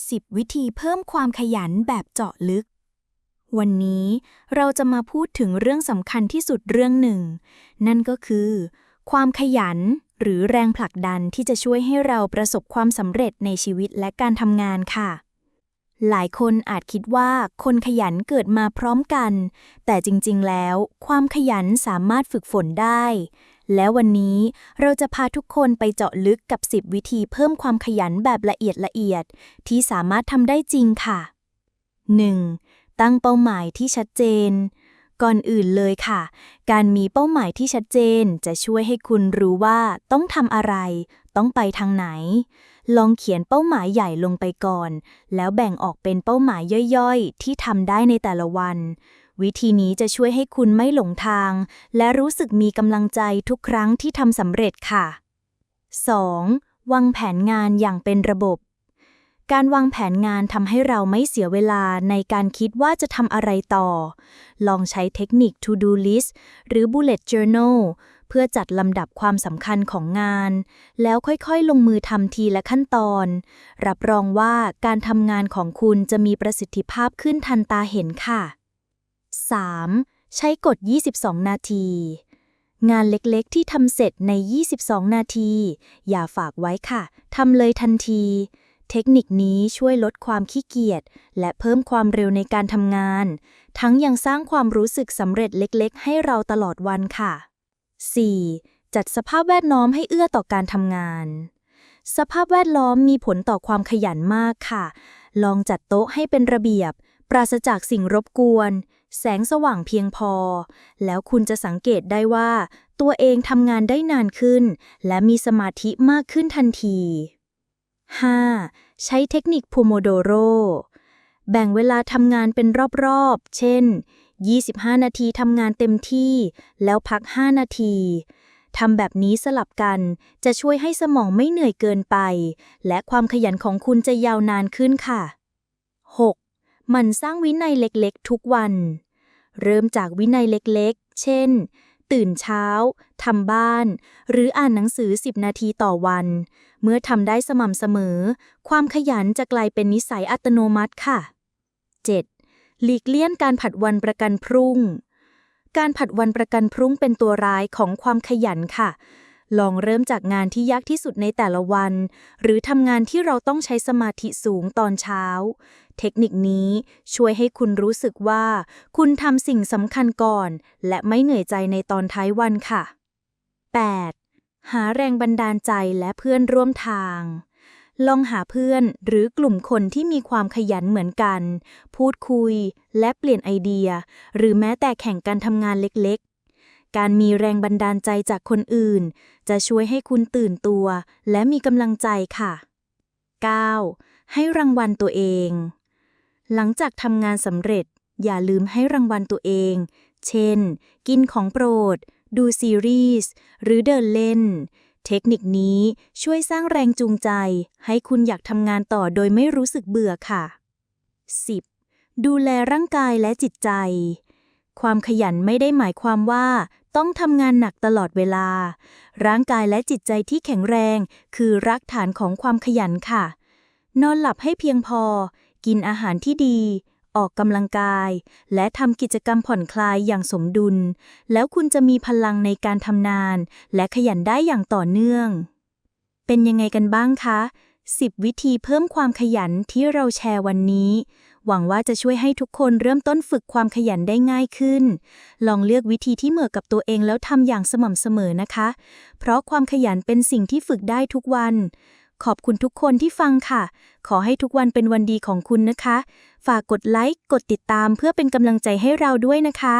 10 วิธีเพิ่มความขยันแบบเจาะลึก วันนี้เราจะมาพูดถึงเรื่องสำคัญที่สุดเรื่องหนึ่ง นั่นก็คือ ความขยันหรือแรงผลักดันที่จะช่วยให้เราประสบความสำเร็จในชีวิตและการทำงานค่ะ หลายคนอาจคิดว่าคนขยันเกิดมาพร้อมกัน แต่จริงๆแล้ว ความขยันสามารถฝึกฝนได้ และวันนี้เราจะพาทุกคนไปเจาะลึกกับ 10 วิธีเพิ่มความขยันแบบละเอียดละเอียด ที่สามารถทำได้จริงค่ะ 1. ตั้งเป้าหมายที่ชัดเจน ก่อนอื่นเลยค่ะ การมีเป้าหมายที่ชัดเจนจะช่วยให้คุณรู้ว่าต้องทำอะไร ต้องไปทางไหน ลองเขียนเป้าหมายใหญ่ลงไปก่อน แล้วแบ่งออกเป็นเป้าหมายย่อยๆ ที่ทำได้ในแต่ละวัน วิธีนี้จะช่วยให้คุณไม่หลงทาง และรู้สึกมีกำลังใจทุกครั้งที่ทำสำเร็จค่ะ 2. วางแผนงานอย่างเป็นระบบ การวางแผนงานทำให้เราไม่เสียเวลาในการคิดว่าจะทำอะไรต่อ ลองใช้เทคนิค to do list หรือ bullet journal เพื่อจัดลำดับความสำคัญของงาน แล้วค่อยๆ ลงมือทำทีละขั้นตอน รับรองว่าการทำงานของคุณจะมีประสิทธิภาพขึ้นทันตาเห็นค่ะ 3. ใช้กฎ 22 นาที งานเล็กๆ ที่ทำเสร็จใน 22 นาที อย่าฝากไว้ค่ะทำเลยทันที เทคนิคนี้ช่วยลดความขี้เกียจ และเพิ่มความเร็วในการทำงาน ทั้งยังสร้างความรู้สึกสำเร็จเล็กๆ ให้เราตลอดวันค่ะ 4. จัดสภาพแวดล้อมให้เอื้อต่อการทำงาน สภาพแวดล้อมมีผลต่อความขยันมากค่ะ ลองจัดโต๊ะให้เป็นระเบียบ ปราศจากสิ่งรบกวน แสงสว่างเพียงพอ แล้วคุณจะสังเกตได้ว่า ตัวเองทำงานได้นานขึ้น และมีสมาธิมากขึ้นทันที 5. ใช้เทคนิค Pomodoro แบ่งเวลาทำงานเป็นรอบๆ เช่น 25 นาทีทำงานเต็มที่ แล้วพัก 5 นาทีทำแบบนี้สลับกันจะช่วยให้สมองไม่เหนื่อยเกินไป และความขยันของคุณจะยาวนานขึ้นค่ะ 6. มันสร้างวินัยเล็กๆ ทุกวัน เริ่มจากวินัยเล็กๆ เช่น ตื่นเช้า ทำบ้าน หรืออ่านหนังสือ 10 นาทีต่อวัน เมื่อทำได้สม่ำเสมอ ความขยันจะกลายเป็นนิสัยอัตโนมัติค่ะ 7. หลีกเลี่ยงการผัดวันประกันพรุ่ง การผัดวันประกันพรุ่งเป็นตัวร้ายของความขยันค่ะ ลองเริ่มจากงานที่ยากที่สุดในแต่ละวัน หรือทำงานที่เราต้องใช้สมาธิสูงตอนเช้า เทคนิคนี้ช่วยให้คุณรู้สึกว่า คุณทำสิ่งสำคัญก่อน และไม่เหนื่อยใจในตอนท้ายวันค่ะ 8. หาแรงบันดาลใจและเพื่อนร่วมทางลองหาเพื่อนหรือกลุ่มคนที่มีความขยันเหมือนกัน พูดคุยและเปลี่ยนไอเดีย หรือแม้แต่แข่งการทำงานเล็กๆ การมีแรงบันดาลใจจากคนอื่น จะช่วยให้คุณตื่นตัว และมีกำลังใจค่ะ 9. ให้รางวัลตัวเอง หลังจากทำงานสำเร็จ อย่าลืมให้รางวัลตัวเอง เช่น กินของโปรด ดูซีรีส์ หรือเดินเล่น เทคนิคนี้ช่วยสร้างแรงจูงใจ ให้คุณอยากทำงานต่อโดยไม่รู้สึกเบื่อค่ะ 10. ดูแลร่างกายและจิตใจ ความขยันไม่ได้หมายความว่าต้องทำงานหนักตลอดเวลา ร่างกายและจิตใจที่แข็งแรง คือรากฐานของความขยันค่ะ นอนหลับให้เพียงพอ กินอาหารที่ดี ออกกำลังกาย และทำกิจกรรมผ่อนคลายอย่างสมดุล แล้วคุณจะมีพลังในการทำนาน และขยันได้อย่างต่อเนื่อง เป็นยังไงกันบ้างคะ 10 วิธีเพิ่มความขยันที่เราแชร์วันนี้ หวังว่าจะช่วยให้ทุกคนเริ่มต้นฝึกความขยันได้ง่ายขึ้น ลองเลือกวิธีที่เหมาะกับตัวเองแล้วทำอย่างสม่ำเสมอนะคะ เพราะความขยันเป็นสิ่งที่ฝึกได้ทุกวัน ขอบคุณทุกคนที่ฟังค่ะ ขอให้ทุกวันเป็นวันดีของคุณนะคะ ฝากกดไลค์ กดติดตามเพื่อเป็นกำลังใจให้เราด้วยนะคะ